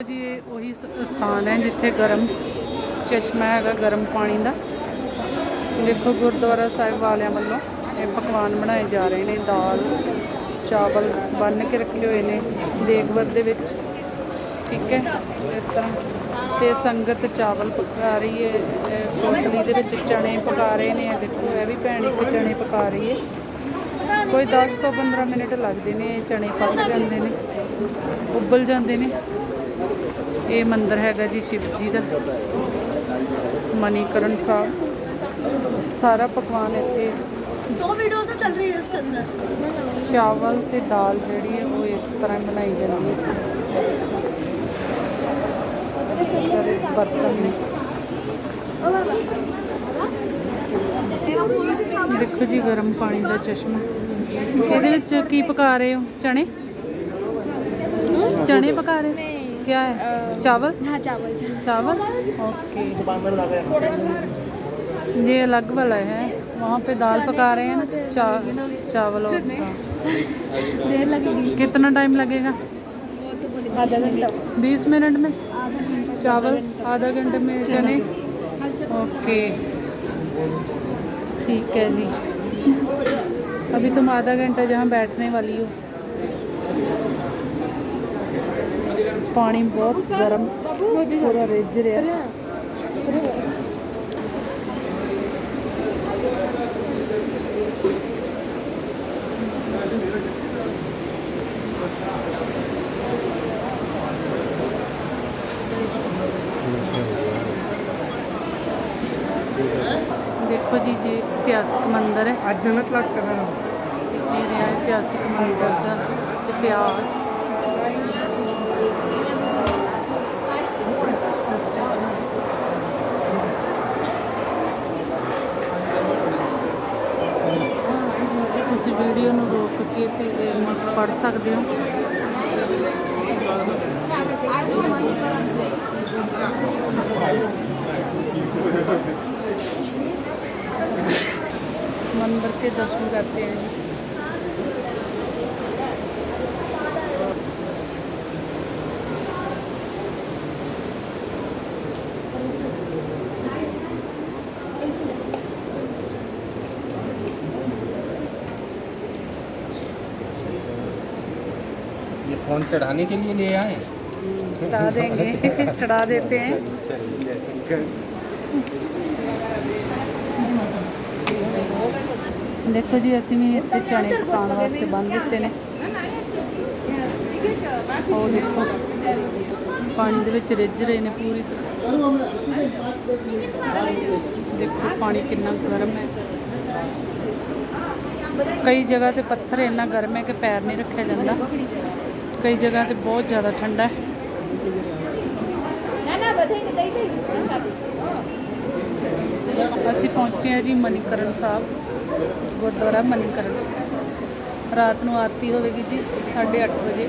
ਜੀ, ਇਹ ਉਹੀ ਸਥਾਨ ਹੈ ਜਿੱਥੇ ਗਰਮ ਚਸ਼ਮਾ ਹੈਗਾ, ਗਰਮ ਪਾਣੀ ਦਾ। ਦੇਖੋ, ਗੁਰਦੁਆਰਾ ਸਾਹਿਬ ਵਾਲਿਆਂ ਵੱਲੋਂ ਇਹ ਪਕਵਾਨ ਬਣਾਏ ਜਾ ਰਹੇ ਨੇ, ਦਾਲ, ਚਾਵਲ ਬੰਨ ਕੇ ਰੱਖੇ ਹੋਏ ਨੇ, ਦੇਗਵਰ ਦੇ ਵਿੱਚ। ਠੀਕ ਹੈ? ਇਸ ਤਰ੍ਹਾਂ। ਤੇ ਸੰਗਤ ਚਾਵਲ ਪਕਾ ਰਹੀ ਹੈ ਕੋਟਲੀ ਦੇ ਵਿੱਚ ਚਣੇ ਪਕਾ ਰਹੇ ਨੇ ਦੇਖੋ, ਇਹ ਵੀ ਭੈਣ ਇੱਕ ਚਣੇ ਪਕਾ ਰਹੀ ਹੈ। ਕੋਈ 10 ਤੋਂ 15 ਮਿੰਟ ਲੱਗਦੇ ਨੇ, ਇਹ ਚਣੇ ਪੱਕ ਜਾਂਦੇ ਨੇ, ਉਬਲ ਜਾਂਦੇ ਨੇ। ਇਹ ਮੰਦਿਰ ਹੈਗਾ ਜੀ ਸ਼ਿਵ ਜੀ ਦਾ। ਮਨੀਕਰਨ ਸਾਹਿਬ। ਸਾਰਾ ਪਕਵਾਨ ਇੱਥੇ। ਦੋ ਵੀਡੀਓਜ਼ ਚੱਲ ਰਹੀ ਹੈ ਇਸ ਦੇ ਅੰਦਰ। ਚਾਵਲ ਤੇ ਦਾਲ ਜਿਹੜੀ ਹੈ ਉਹ ਇਸ ਤਰ੍ਹਾਂ ਬਣਾਈ ਜਾਂਦੀ ਹੈ। ਬਰਤਨ ਦੇਖੋ ਜੀ ਗਰਮ ਪਾਣੀ ਦਾ ਚਸ਼ਮਾ। ਇਹਦੇ ਵਿੱਚ ਕੀ ਪਕਾ ਰਹੇ ਹੋ? ਚਣੇ ਚਣੇ ਪਕਾ ਰਹੇ? क्या है? चावल? हाँ चावल चावल। ओके। ये अलग वाला है। वहाँ पे दाल पका रहे हैं ना चा, चावल और कितना टाइम लगेगा? बीस मिनट में? चावल आधा घंटे में चने? ओके। ठीक है जी। अभी तुम आधा घंटा जहाँ बैठने वाली हो। ਪਾਣੀ ਬਹੁਤ ਗਰਮ ਪੂਰਾ ਰਿੱਝ ਰਿਹਾ। ਦੇਖੋ ਜੀ ਜੀ ਇਤਿਹਾਸਕ ਮੰਦਰ ਹੈ। ਅੱਜ ਜਨਤ ਲੱਗ ਕਰਨਾ। ਇਹ ਰਿਹਾ ਇਤਿਹਾਸਕ ਮੰਦਿਰ ਦਾ ਇਤਿਹਾਸ। ਤੇ ਇਹਨੂੰ ਪੜ੍ਹ ਸਕਦੇ ਹੋ मंदिर के दर्शन करते हैं ये फोन चढ़ाने के लिए ले आए चढ़ा देंगे चढ़ा देते हैं चलिए जय शंकर ਦੇਖੋ ਜੀ ਅਸੀਂ ਵੀ ਇੱਥੇ ਚਣੇ ਪਕਾਉਣ ਵਾਸਤੇ ਬੰਨ ਦਿੱਤੇ ਨੇ ਉਹ ਦੇਖੋ ਪਾਣੀ ਦੇ ਵਿੱਚ ਰਿੱਝ ਰਹੇ ਨੇ ਪੂਰੀ ਤਰ੍ਹਾਂ ਦੇਖੋ ਪਾਣੀ ਕਿੰਨਾ ਗਰਮ ਹੈ ਕਈ ਜਗ੍ਹਾ ਤੇ ਪੱਥਰ ਇੰਨਾ ਗਰਮ ਹੈ ਕਿ ਪੈਰ ਨਹੀਂ ਰੱਖਿਆ ਜਾਂਦਾ ਕਈ ਜਗ੍ਹਾ ਤੇ ਬਹੁਤ ਜ਼ਿਆਦਾ ਠੰਡਾ ਹੈ। ਅਸੀਂ ਪਹੁੰਚੇ ਹਾਂ ਜੀ ਮਨੀਕਰਨ ਸਾਹਿਬ ਗੁਰਦੁਆਰਾ ਮਨੀਕਰਨ। ਰਾਤ ਨੂੰ ਆਰਤੀ ਹੋਵੇਗੀ ਜੀ 8:30 ਵਜੇ।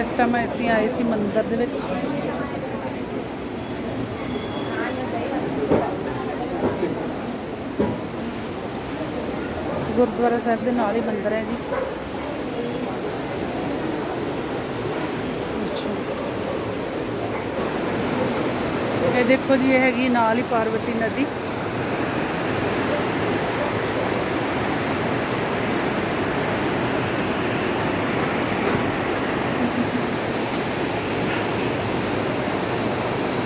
ਇਸ ਟਾਈਮ ਅਸੀਂ ਆਏ ਸੀ ਮੰਦਿਰ ਦੇ ਵਿੱਚ। ਗੁਰਦੁਆਰਾ ਸਾਹਿਬ ਦੇ ਨਾਲ ਹੀ ਮੰਦਿਰ ਹੈ ਜੀ। ਇਹ ਦੇਖੋ ਜੀ, ਇਹ ਹੈਗੀ ਨਾਲ ਹੀ ਪਾਰਵਤੀ ਨਦੀ।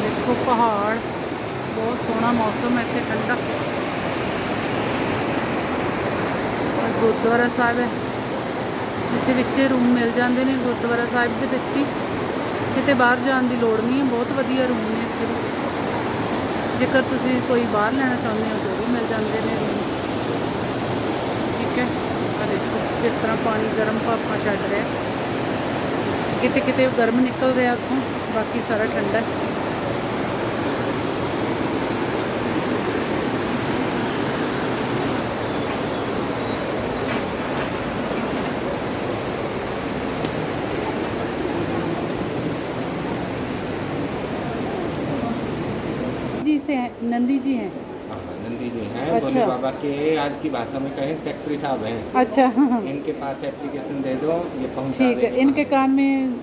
ਦੇਖੋ ਪਹਾੜ, ਬਹੁਤ ਸੋਹਣਾ ਮੌਸਮ ਹੈ ਇੱਥੇ ਠੰਡਾ। ਔਰ ਗੁਰਦੁਆਰਾ ਸਾਹਿਬ ਹੈ। ਜਿੱਥੇ ਵਿੱਚ ਰੂਮ ਮਿਲ ਜਾਂਦੇ ਨੇ ਗੁਰਦੁਆਰਾ ਸਾਹਿਬ ਦੇ ਵਿੱਚ ਹੀ। ਕਿਤੇ ਬਾਹਰ ਜਾਣ ਦੀ ਲੋੜ ਨਹੀਂ ਹੈ, ਬਹੁਤ ਵਧੀਆ ਰੂਮ ਨੇ ਇੱਥੇ। ਜੇਕਰ ਤੁਸੀਂ ਕੋਈ ਬਾਹਰ ਲੈਣਾ ਚਾਹੁੰਦੇ ਹੋ ਤਾਂ ਵੀ ਮਿਲ ਜਾਂਦੇ ਨੇ। ਰੂਮ ਠੀਕ ਹੈ। ਆ ਦੇਖੋ, ਕਿਸ ਤਰ੍ਹਾਂ ਪਾਣੀ ਗਰਮ ਭਾਪਾਂ ਛੱਡ ਰਿਹਾ। ਕਿਤੇ ਕਿਤੇ ਗਰਮ ਨਿਕਲ ਰਿਹਾ ਉੱਥੋਂ, ਬਾਕੀ ਸਾਰਾ ਠੰਡਾ ਹੈ। से हैं नंदी जी हैं हाँ नंदी जी हैं अच्छा। भोले बाबा के आज की भाषा में कहें सेक्रेटरी साहब हैं अच्छा इनके पास एप्लीकेशन दे दो ये पहुंचा ठीक है देंगे इनके वहाँ। कान में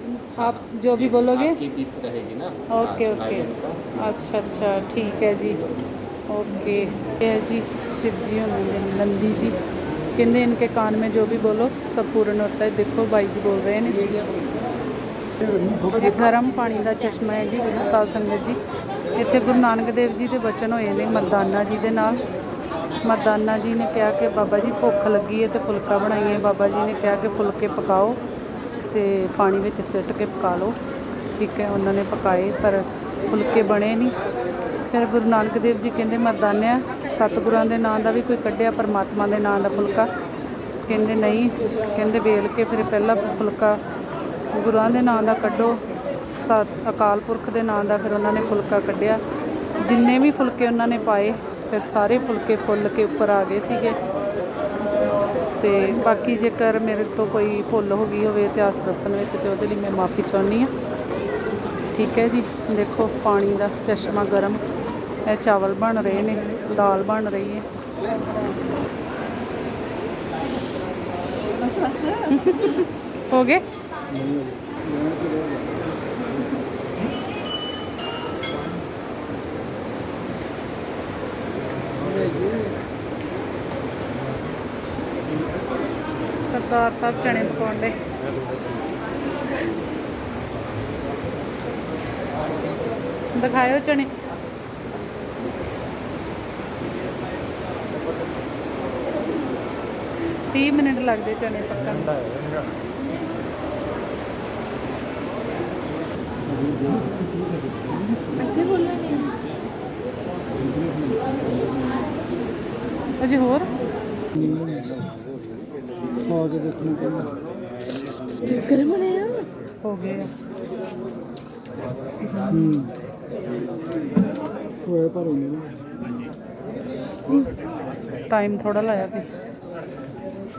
आप जो भी बोलोगे आपकी पीस रहेगी ना हाँ, ओके सुनाई ओके देगा। अच्छा अच्छा ठीक है जी ओके ये है जी शिव जी होंगे नंदी जी कहते इनके कान में जो भी बोलो सब पूर्ण होता है देखो भाई जी बोल रहे हैं ਇਹ ਗਰਮ ਪਾਣੀ ਦਾ ਚਸ਼ਮਾ ਹੈ ਜੀ ਸਾਧ ਸੰਗਤ ਜੀ ਇੱਥੇ ਗੁਰੂ ਨਾਨਕ ਦੇਵ ਜੀ ਦੇ ਬਚਨ ਹੋਏ ਨੇ ਮਰਦਾਨਾ ਜੀ ਦੇ ਨਾਲ। ਮਰਦਾਨਾ ਜੀ ਨੇ ਕਿਹਾ ਕਿ ਬਾਬਾ ਜੀ ਭੁੱਖ ਲੱਗੀ ਹੈ ਤੇ ਫੁਲਕਾ ਬਣਾਈਏ। ਬਾਬਾ ਜੀ ਨੇ ਕਿਹਾ ਕਿ ਫੁਲਕੇ ਪਕਾਓ ਤੇ ਪਾਣੀ ਵਿੱਚ ਸਿੱਟ ਕੇ ਪਕਾ ਲਓ। ਠੀਕ ਹੈ, ਉਹਨਾਂ ਨੇ ਪਕਾਏ, ਪਰ ਫੁਲਕੇ ਬਣੇ ਨਹੀਂ। ਫਿਰ ਗੁਰੂ ਨਾਨਕ ਦੇਵ ਜੀ ਕਹਿੰਦੇ, ਮਰਦਾਨਿਆ, ਸਤਿਗੁਰਾਂ ਦੇ ਨਾਂ ਦਾ ਵੀ ਕੋਈ ਕੱਢਿਆ, ਪਰਮਾਤਮਾ ਦੇ ਨਾਂ ਦਾ ਫੁਲਕਾ? ਕਹਿੰਦੇ, ਨਹੀਂ। ਕਹਿੰਦੇ, ਵੇਲ ਕੇ ਫਿਰ ਪਹਿਲਾ ਫੁਲਕਾ ਗੁਰੂਆਂ ਦੇ ਨਾਂ ਦਾ ਕੱਢੋ ਅਕਾਲ ਪੁਰਖ ਦੇ ਨਾਂ ਦਾ ਫਿਰ ਉਹਨਾਂ ਨੇ ਫੁਲਕਾ ਕੱਢਿਆ। ਜਿੰਨੇ ਵੀ ਫੁਲਕੇ ਉਹਨਾਂ ਨੇ ਪਾਏ ਫਿਰ ਸਾਰੇ ਫੁਲਕੇ ਫੁੱਲ ਕੇ ਉੱਪਰ ਆ ਗਏ ਸੀਗੇ। ਤੇ ਬਾਕੀ ਜੇਕਰ ਮੇਰੇ ਤੋਂ ਕੋਈ ਭੁੱਲ ਹੋ ਗਈ ਹੋਵੇ ਇਤਿਹਾਸ ਦੱਸਣ ਵਿੱਚ ਤੇ ਉਹਦੇ ਲਈ ਮੈਂ ਮਾਫੀ ਚਾਹੁੰਦੀ ਹਾਂ। ਠੀਕ ਹੈ ਜੀ ਦੇਖੋ ਪਾਣੀ ਦਾ ਚਸ਼ਮਾ ਗਰਮ। ਇਹ ਚਾਵਲ ਬਣ ਰਹੇ ਨੇ ਦਾਲ ਬਣ ਰਹੀ ਹੈ। ਹੋ ਗਏ? ਸਰਦਾਰ ਸਾਹਿਬ ਚਣੇ ਪਕਾਉਣ ਦੇ ਦਿਖਾਇਓ ਚਣੇ। ਤੀਹ ਮਿੰਟ ਲੱਗਦੇ ਚਣੇ ਪੱਕਣ। ਨੂੰ ਇੱਥੇ ਬੋਲਣਾ ਨਹੀਂ ਅਜੇ ਹੋਰ? ਖਾ ਕੇ ਦੇਖਣਾ ਪੈਂਦਾ ਗਰਮ ਨੇ ਆ? ਹੋ ਗਏ ਆ। ਹੂੰ। ਹੋਇਆ ਪਰ ਉਹਨੇ। ਟਾਈਮ ਥੋੜਾ ਲਾਇਆ ਤੇ